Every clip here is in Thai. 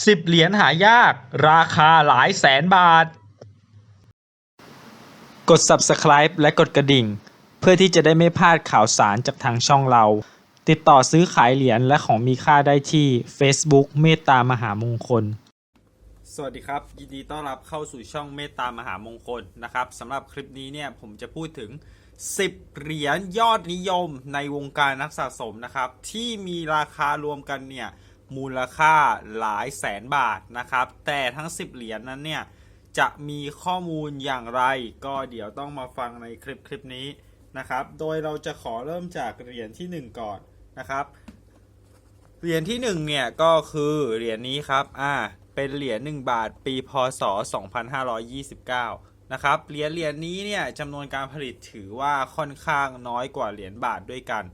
10 เหรียญหายาก ราคาหลายแสนบาท กด subscribe และกดกระดิ่ง เพื่อที่จะได้ไม่พลาดข่าวสารจากทางช่องเรา ติดต่อซื้อขายเหรียญและของมีค่าได้ที่ Facebook เมตตามหามงคล สวัสดีครับ ยินดีต้อนรับเข้าสู่ช่องเมตตามหามงคลนะครับสำหรับคลิปนี้เนี่ยผมจะพูดถึง 10 เหรียญยอดนิยมในวงการนักสะสมนะครับ ที่มีราคารวมกันเนี่ย มูลค่าหลายแสนบาทนะครับ แต่ทั้ง 10 เหรียญนั้นเนี่ยจะมีข้อมูลอย่างไร ก็เดี๋ยวต้องมาฟังในคลิปคลิปนี้นะครับ โดยเราจะขอเริ่มจากเหรียญที่ 1 ก่อนนะครับ เหรียญที่ 1 เนี่ยก็คือเหรียญนี้ครับ อ่า เป็นเหรียญ1บาทปีพศ 2529 นะครับ เหรียญเหรียญนี้เนี่ยจำนวนการผลิตถือว่าค่อนข้างน้อยกว่าเหรียญบาทด้วยกัน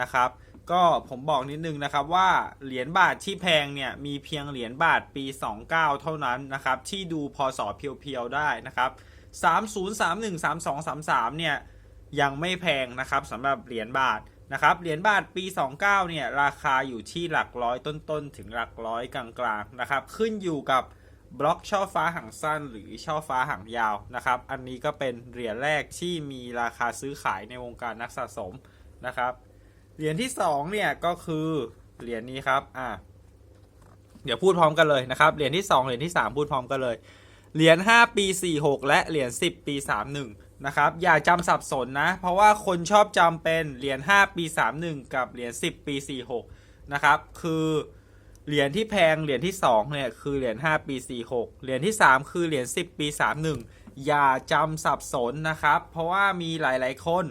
นะครับ ก็ผมบอกนิดนึงนะครับว่าเหรียญบาทที่แพงเนี่ยมีเพียงเหรียญบาทปี 29 เท่านั้นนะครับที่ดูพศเพียวๆได้นะครับ3031 3233เนี่ยยังไม่แพงนะครับสำหรับเหรียญบาทนะครับเหรียญบาทปี 29เนี่ยราคาอยู่ที่หลักร้อยต้นๆ ถึงหลักร้อยกลางๆนะครับขึ้นอยู่กับบล็อกช่อฟ้าหางสั้นหรือช่อฟ้าหางยาวนะครับ อันนี้ก็เป็นเหรียญแรกที่มีราคาซื้อขายในวงการนักสะสมนะครับ เหรียญที่2เนี่ยก็คือเหรียญนี้ครับ อ่า เดี๋ยวพูดพร้อมกันเลยนะครับ เหรียญที่2เหรียญที่3พูดพร้อมกันเลย เหรียญ5ปี46และเหรียญ10ปี31นะครับ อย่าจำสับสนนะ เพราะว่าคนชอบจำเป็นเหรียญ5ปี31กับเหรียญ10ปี46นะครับ คือเหรียญที่แพงเหรียญที่2เนี่ยคือเหรียญ5ปี46เหรียญที่ 3 คือเหรียญ10 ปี 31 อย่าจำสับสนนะครับ เพราะว่ามีหลายๆคน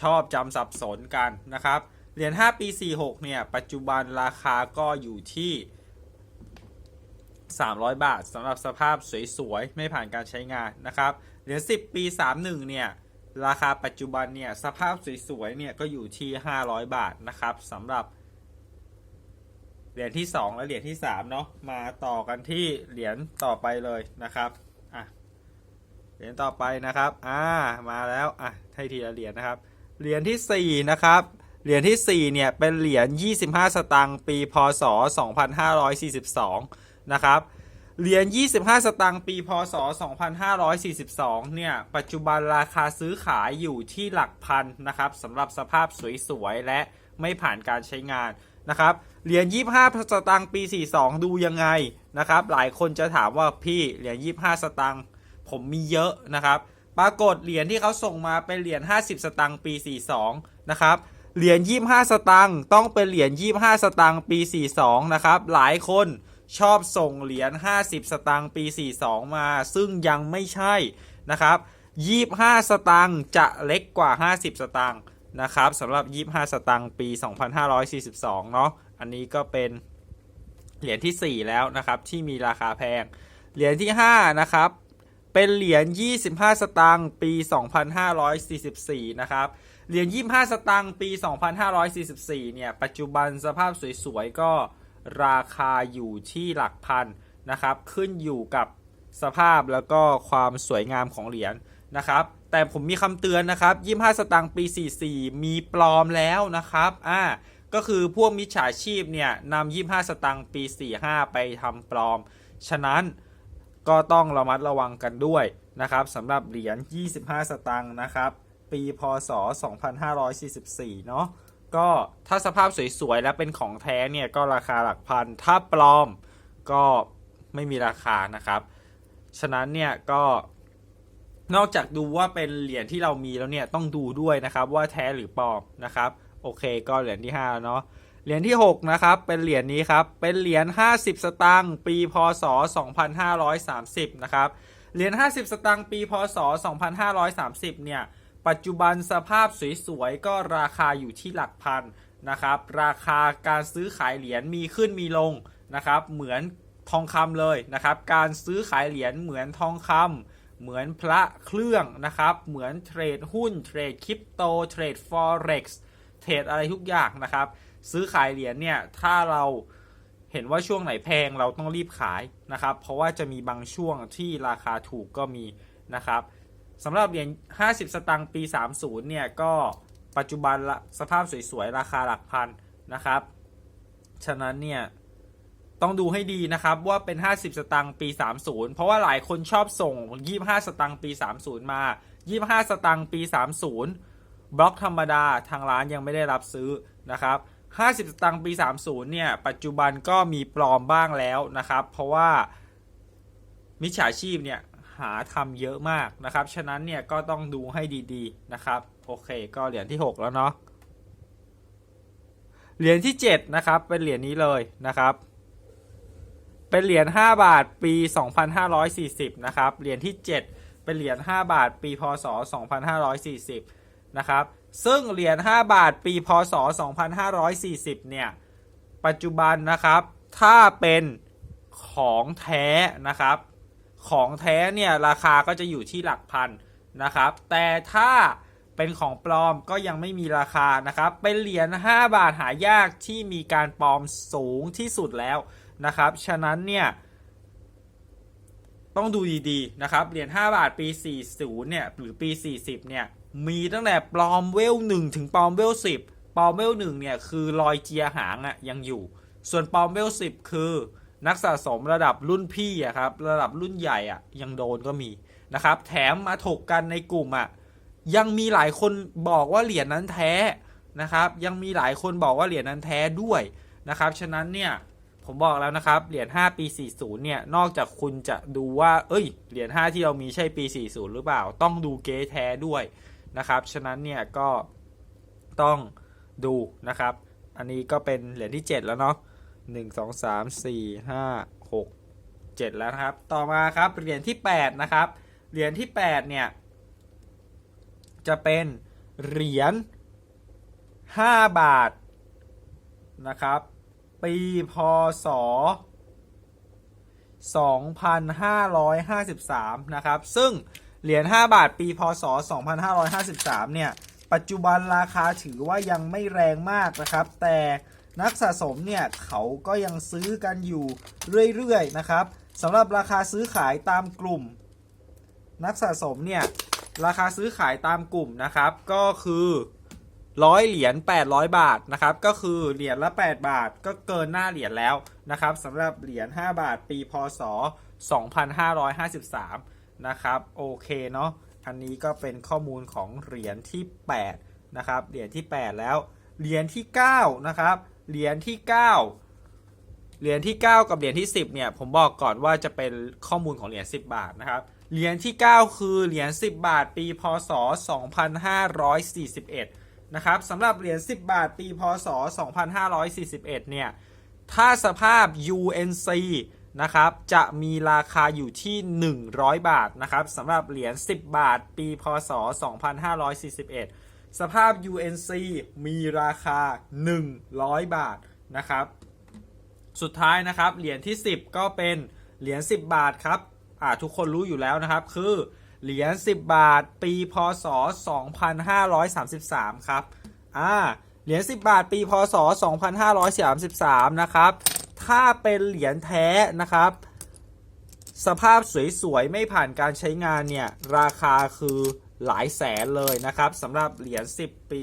ชอบจำสับสนกันนะครับ เหรียญ5ปี 46 เนี่ย ปัจจุบันราคาก็อยู่ที่ 300 บาทสำหรับสภาพสวยๆ ไม่ผ่านการใช้งานนะครับ เหรียญ10 ปี 31 เนี่ย ราคาปัจจุบันเนี่ย สภาพสวยๆ เนี่ยก็อยู่ที่ 500 บาทนะครับสำหรับเหรียญที่ 2 และเหรียญที่3เนาะมาต่อกันที่เหรียญต่อไปเลยนะครับอะเหรียญต่อไปนะครับอ่ามาแล้วอะให้ทีละเหรียญนะครับ เหรียญที่ 4 นะครับ เหรียญที่ 4 เนี่ย เป็นเหรียญ 25 สตางค์ ปี พศ 2542 นะครับ เหรียญ 25 สตางค์ ปี พศ 2542 เนี่ย ปัจจุบันราคาซื้อขายอยู่ที่หลักพันนะครับสำหรับสภาพสวยๆ และไม่ผ่านการใช้งานนะครับ เหรียญ 25 สตางค์ ปี 42 ดูยังไงนะครับ หลายคนจะถามว่าพี่ เหรียญ 25 สตางค์ ผมมีเยอะนะครับ ปรากฏเหรียญที่เขาส่งมาเป็นเหรียญ50 สตางค์ปี 42 นะครับ เหรียญ25 สตางค์ต้องเป็นเหรียญ25 สตางค์ปี 42 นะครับ หลายคนชอบส่งเหรียญ50 สตางค์ปี 42 มา ซึ่งยังไม่ใช่นะครับ25 สตางค์จะเล็กกว่า 50 สตางค์นะครับสำหรับ 25 สตางค์ปี 2542 เนาะอันนี้ก็เป็นเหรียญที่ 4 แล้วนะครับที่มีราคาแพง เหรียญที่5นะครับ เป็นเหรียญ 25 สตางค์ปี 2544 นะครับ เหรียญ 25 สตางค์ปี 2544 เนี่ย ปัจจุบันสภาพสวยๆ ก็ราคาอยู่ที่หลักพันนะครับ ขึ้นอยู่กับสภาพแล้วก็ความสวยงามของเหรียญนะครับ แต่ผมมีคำเตือนนะครับ 25 สตางค์ปี 44 มีปลอมแล้วนะครับ อ่า ก็คือพวกมิจฉาชีพเนี่ยนำ25 สตางค์ปี 45 ไปทำปลอม ฉะนั้น ก็ต้องระมัดระวังกันด้วยนะครับสำหรับเหรียญ 25 สตางค์นะครับ ปีพศ 2544 เนาะก็ถ้าสภาพสวยๆ และเป็นของแท้เนี่ย ก็ราคาหลักพัน ถ้าปลอมก็ไม่มีราคานะครับ ฉะนั้นเนี่ยก็นอกจากดูว่าเป็นเหรียญที่เรามีแล้วเนี่ย ต้องดูด้วยนะครับว่าแท้หรือปลอมนะครับ โอเคก็เหรียญที่5แล้วเนาะ เหรียญที่ 6 นะครับ เป็นเหรียญนี้ครับ เป็นเหรียญ 50 สตางค์ปี พศ 2530 นะครับ เหรียญ 50 สตางค์ปี พศ 2530 เนี่ย ปัจจุบันสภาพสวยๆ ก็ราคาอยู่ที่หลักพันนะครับ ราคาการซื้อขายเหรียญมีขึ้นมีลงนะครับ เหมือนทองคำเลยนะครับ การซื้อขายเหรียญเหมือนทองคำเหมือนพระเครื่องนะครับ เหมือนเทรดหุ้น เทรดคริปโต เทรดฟอเร็กซ์ เทรดอะไรทุกอย่างนะครับ ซื้อขายเหรียญเนี่ยถ้าเราเห็นว่าช่วงไหนแพงเราต้องรีบขายนะครับ เพราะว่าจะมีบางช่วงที่ราคาถูกก็มีนะครับสำหรับเหรียญ 50 สตางค์ปี 30 เนี่ยก็ปัจจุบันสภาพสวยๆ ราคาหลักพันนะครับ ฉะนั้นเนี่ยต้องดูให้ดีนะครับว่าเป็น 50 สตางค์ปี 30 เพราะว่าหลายคนชอบส่ง 25 สตางค์ปี 30 มา 25 สตางค์ปี 30 บล็อกธรรมดาทางร้านยังไม่ได้รับซื้อนะครับ50สตางค์ปี 30 เนี่ย ปัจจุบันก็มีปลอมบ้างแล้วนะครับ เพราะว่ามิจฉาชีพเนี่ย หาทำเยอะมากนะครับ ฉะนั้นเนี่ยก็ต้องดูให้ดีๆนะครับ โอเค ก็เหรียญที่ 6 แล้วเนาะ เหรียญที่ 7 นะครับ เป็นเหรียญนี้เลยนะครับ เป็นเหรียญ5บาทปี 2540 นะครับ เหรียญที่ 7 เป็นเหรียญ5บาทปี พศ 2540 นะครับ ซึ่งเหรียญ 5 บาทปีพศ 2540 เนี่ย ปัจจุบันนะครับ ถ้าเป็นของแท้นะครับ ของแท้เนี่ยราคาก็จะอยู่ที่หลักพันนะครับ แต่ถ้าเป็นของปลอมก็ยังไม่มีราคานะครับ เป็นเหรียญ 5 บาทหายากที่มีการปลอมสูงที่สุดแล้วนะครับ ฉะนั้นเนี่ยต้องดูดีๆนะครับ เหรียญ 5 บาทปี 40 เนี่ย หรือปี 40 เนี่ย มีตั้งแต่ปลอมเวล1ถึงปลอมเวล10ปลอมเวล1เนี่ยคือรอยเจียหางอะยังอยู่ ส่วนปลอมเวล10คือนักสะสมระดับรุ่นพี่อะครับระดับรุ่นใหญ่อะยังโดนก็มีนะครับ แถมมาถกกันในกลุ่มอะยังมีหลายคนบอกว่าเหรียญนั้นแท้นะครับ ยังมีหลายคนบอกว่าเหรียญนั้นแท้ด้วยนะครับฉะนั้นเนี่ยผมบอกแล้วนะครับเหรียญ5ปี 40 เนี่ย นอกจากคุณจะดูว่า เอ้ยเหรียญ5ที่เรามีใช่ปี 40 หรือเปล่า ต้องดูเก๊แท้ด้วย นะครับ ฉะนั้นเนี่ยก็ต้องดูนะครับ อันนี้ก็เป็นเหรียญที่ 7 แล้วเนาะ1 2 3 4 5 6 7 แล้วนะครับ ต่อมาครับเหรียญที่ 8 นะครับ เหรียญที่ 8 เนี่ย จะเป็นเหรียญ5 บาทนะครับ ปีพศ2553 นะครับ ซึ่ง เหรียญ5บาทปีพศ 2553 เนี่ย ปัจจุบันราคาถือว่ายังไม่แรงมากนะครับ แต่นักสะสมเนี่ย เขาก็ยังซื้อกันอยู่เรื่อยๆนะครับสำหรับราคาซื้อขายตามกลุ่ม นักสะสมเนี่ย ราคาซื้อขายตามกลุ่มนะครับ ก็คือร้อยเหรียญ800 บาทนะครับ ก็คือเหรียญละ 8 บาทก็เกินหน้าเหรียญแล้วนะครับสำหรับเหรียญ5บาทปีพศ 2553 นะครับโอเคเนาะอันนี้ก็เป็นข้อมูลของเหรียญที่8นะครับเหรียญที่ 8 แล้วเหรียญที่9นะครับเหรียญที่ 9 เหรียญที่ 9 กับเหรียญที่ 10เนี่ยผมบอกก่อนว่าจะเป็นข้อมูลของเหรียญ10 บาทนะครับเหรียญที่ 9 คือเหรียญ10 บาท ปีพศ 2541นะครับสำหรับเหรียญ10 บาท ปีพศ 2541เนี่ยถ้าสภาพ UNC นะครับจะมีราคาอยู่ที่ 100 บาทนะครับสำหรับเหรียญ 10 บาท ปีพศ 2541 สภาพ UNC มีราคา 100 บาทนะครับสุดท้ายนะครับเหรียญที่ 10 ก็เป็นเหรียญ 10 บาทครับอ่าทุกคนรู้อยู่แล้วนะครับ คือเหรียญ 10 บาท ปีพศ 2533 ครับอ่าเหรียญ 10 บาท ปีพศ 2533 นะครับ ถ้าเป็นเหรียญแท้นะครับ สภาพสวยๆ ไม่ผ่านการใช้งานเนี่ย ราคาคือหลายแสนเลยนะครับสำหรับเหรียญ10 ปี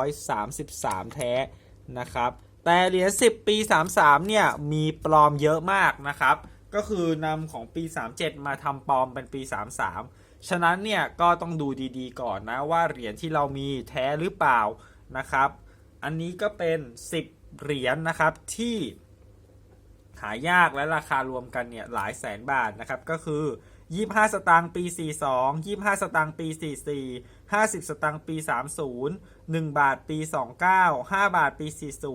2533 แท้นะครับ แต่เหรียญ10 ปี 33 เนี่ย มีปลอมเยอะมากนะครับ ก็คือนำของปี 37 มาทำปลอมเป็นปี 33 ฉะนั้นเนี่ยก็ต้องดูดีๆก่อนนะว่าเหรียญที่เรามีแท้หรือเปล่านะครับ อันนี้ก็เป็น 10 เหรียญนะครับที่หายากและราคารวมกันเนี่ยหลายแสนบาทนะครับก็คือ 25 สตางค์ปี 42 25 สตางค์ปี 44 50 สตางค์ปี 30 1 บาทปี 29 5 บาทปี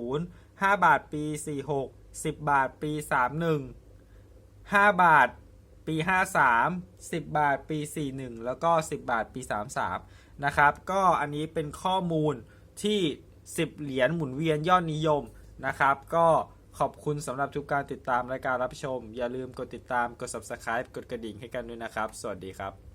40 5 บาทปี 46 10 บาทปี 31 5 บาทปี 53 10 บาทปี 41 แล้วก็ 10 บาทปี 33 นะครับ ก็อันนี้เป็นข้อมูลที่ 10 เหรียญหมุนเวียนยอดนิยมนะครับ ก็ขอบคุณสำหรับทุกการติดตามรายการรับชม อย่าลืมกดติดตามกด subscribe กดกระดิ่งให้กันด้วยนะครับ สวัสดีครับ